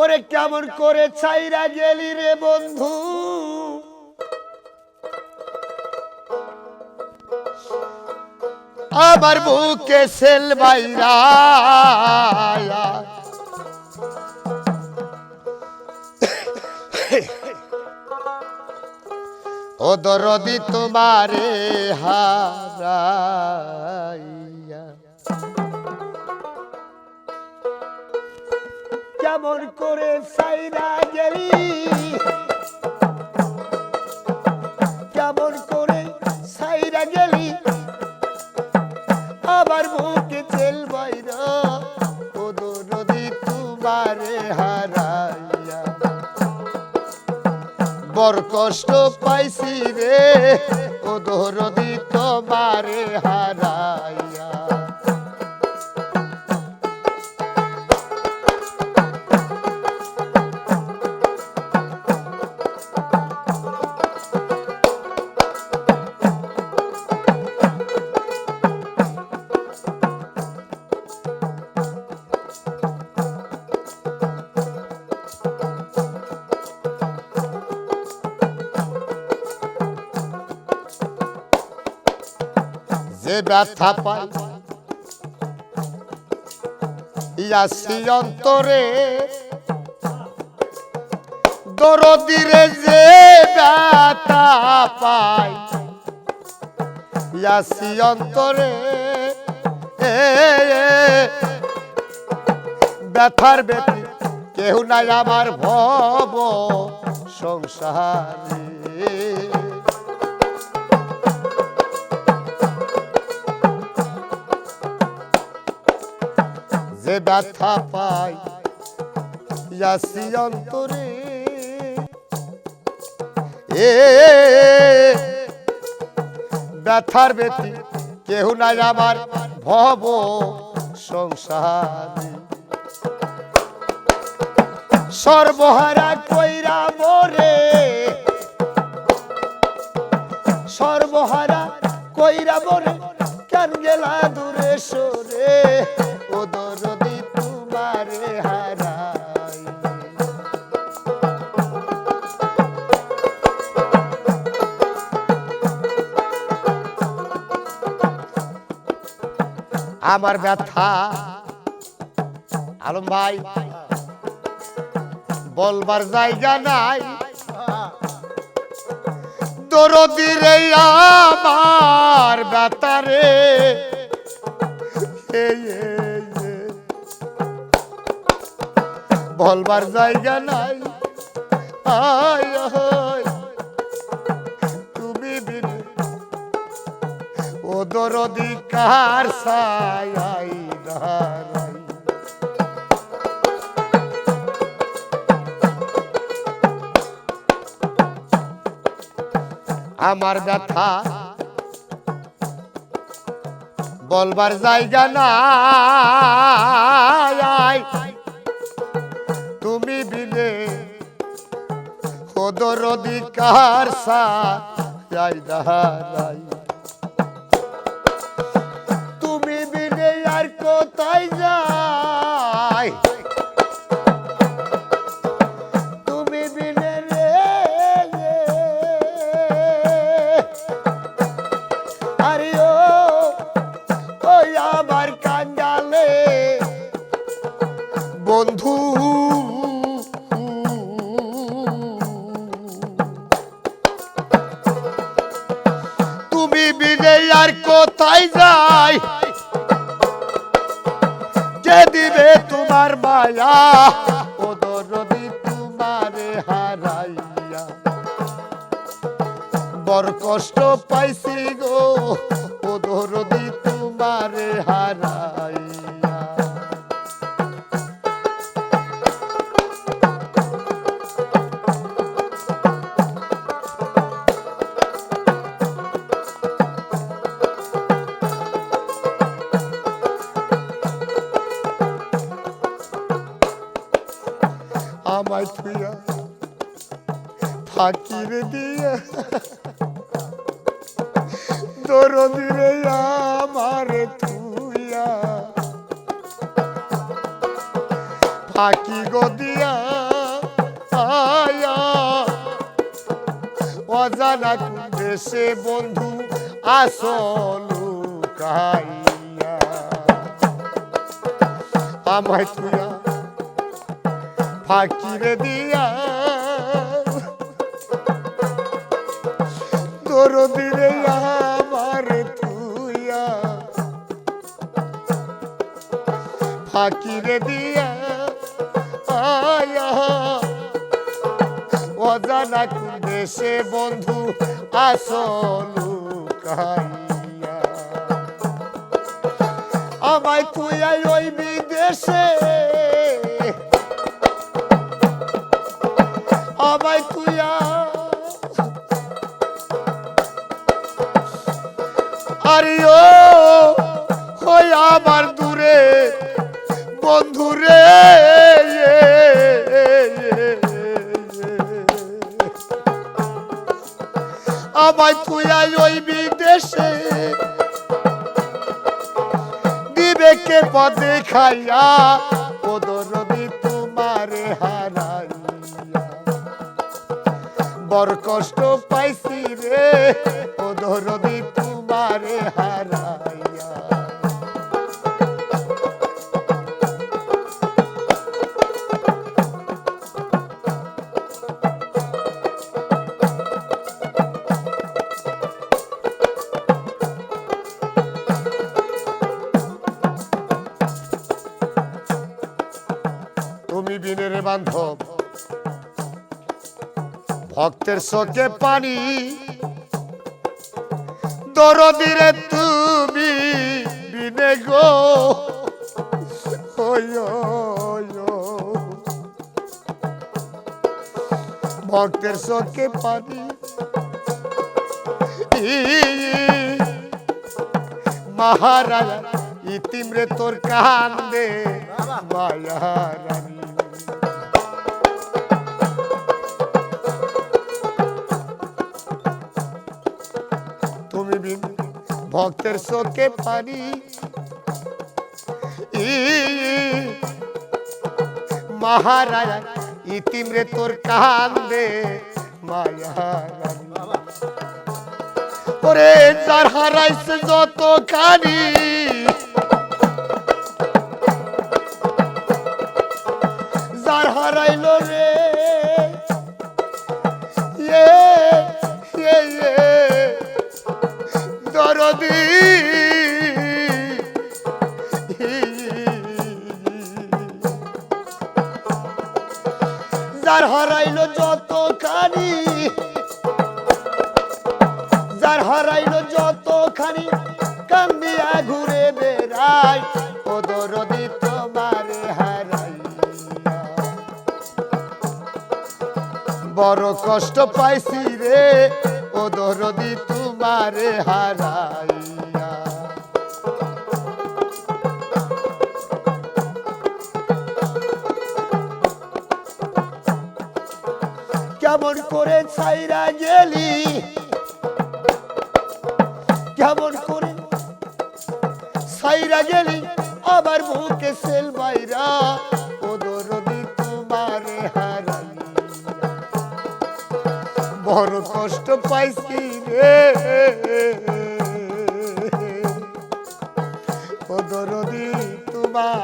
ওরে কেমন করে চাইরা গেলি রে বন্ধু? আমার বুকে সেল বাইরা। ও দরদি তোমারে হারাইয়া কেমন করে সাইরা গেলি। কেমন করে সাইরা গেলি। আবার মুখে তেল বাইরা ও দরদি তোমারে হারাইয়া। বড় কষ্ট পাইছি রে ও দরদি তোমারে হারাইয়া। ব্যথা পাই। ইয়াসি অন্তরে দরদিরে যে ব্যথা পাই। ইয়াসি অন্তরে ব্যথার ব্যথি। কেউ নাই আমার ভব সংসারে। যে ব্যথা পাই। ইয়াসি অন্তরে। এ ব্যথার ব্যথি, কেহ নাই আমার ভব সংসারে। সর্বহারা কইরা মোরে। সর্বহারা কইরা মোরে। কেন গেলা দূরে সরে? ও আমার ব্যথা আলম ভাই বলবার জায়গা নাই দরদি রে আমার এ, এ। বলবার জায়গা নাই আয়, আয়। দরদি কার সাই দাঁড়াই আমার ব্যথা বলবার জায়গা নাই। তুমি বিলে ওদর অধিকার সাই তুমি বন্ধু। তুমি বিনে আর কোথায় যাই? কে দিবে তোমার মায়া? ও কষ্ট পাইছি গো, ও দরদি তোমারে হারাইয়া। ফাঁকির দিয়া। দরদিরে আমার থুইয়া ফাঁকি গো দিয়া, আয়া। অজানা দেশে বন্ধু আসল কাইয়া আমায় তুইয়া ফাঁকিরে দিয়া। তোর দিলে আমার তুইয়া। ফাঁকিরে দিয়া আয়া। অজানা দেশে বন্ধু আসলু কাইয়া আমায় তুই ওই বিদেশে। আরে ও, ওই আমার দূরে বন্ধুরে আমায় তুই ওই বিদেশে দিবে কে পদে খাইয়া ওদরবি তোমারে হারাইয়া। বড় কষ্ট পাইছি রে ওদরবি তোমারে হারাইয়া। তুমি বিনের বান্ধব ভক্তের চোখে পানি দরদিরে তুমি বিনে গো। ভক্তের চোখে পানি। মহারাজা ইতিমরে তোর কান্দে। মায়া বিন ভক্তের শোকে পারি মহারাজা ইতিমরে তোর কান্দে মায়া ওরে যার হারাইছে যত কানি যার হারাইল যত কানি যার হারাইল যত খানি কান্দিয়া ঘুরে বেড়াই, ও দরদি তোমারে হারাইয়া। বড় কষ্ট পাইছি রে, ও দরদি তোমারে হারাইয়া। কেমন করে ছাইরা গেলি? কেমন করে ছাইরা গেলি? আবার বুকে সেল বাইরা ওদর তোমার হারাই বড় কষ্ট পাইছি রে। ওদর তোমার